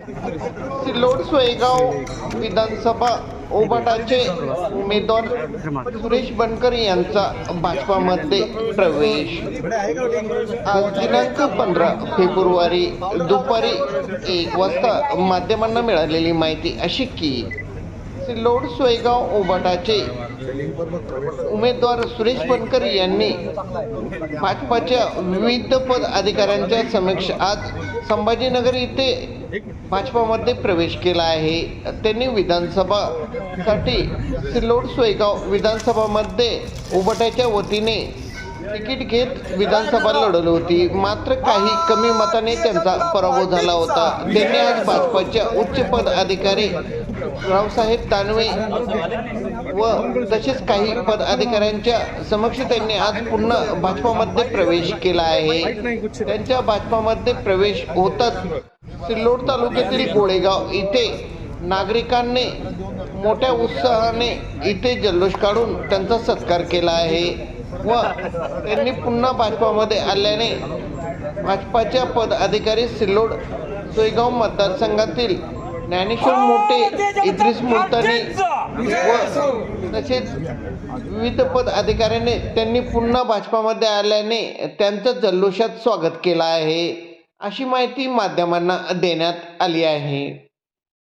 सिल्लोड सोयगाव विधानसभा ओबाटाचे उमेदवार सुरेश बनकर यांचा भाजपामध्ये प्रवेश. आज दिनांक पंधरा फेब्रुवारी दुपारी एक वाजता माध्यमांना मिळालेली माहिती अशी की सिल्लोड सोयगाव ओबाटाचे. उमेदवार सुरेश बनकर यांनी भाजपाच्या विविध पद अधिकाऱ्यांच्या समक्ष आज संभाजीनगर इथे भाजपामध्ये प्रवेश केला आहे. त्यांनी विधानसभासाठी सिल्लोड सोयगाव विधानसभामध्ये उबटाच्या वतीने तिकीट घेत विधानसभा लढवली होती. मात्र काही कमी मताने त्यांचा पराभव झाला होता. त्यांनी आज भाजपाच्या उच्च पद अधिकारी रावसाहेब दानवे व तसेच काही पद अधिकाऱ्यांच्या समक्ष त्यांनी आज पुन्हा भाजपामध्ये प्रवेश केला आहे. त्यांच्या भाजपामध्ये प्रवेश होताच सिल्लोड तालुक्यातील गोळेगाव इथे नागरिकांनी मोठ्या उत्साहाने इथे जल्लोष काढून त्यांचा सत्कार केला आहे. व त्यांनी पुन्हा भाजपामध्ये आल्याने भाजपाच्या पद अधिकारी सिल्लोड सोयगाव मतदारसंघातील ज्ञानेश्वर मोठे इद्रिस मुलतानी व तसेच विविध पद अधिकाऱ्याने त्यांनी पुन्हा भाजपामध्ये आल्याने त्यांचं जल्लोषात स्वागत केलं आहे. अशी माहिती माध्यमांना देण्यात आली आहे.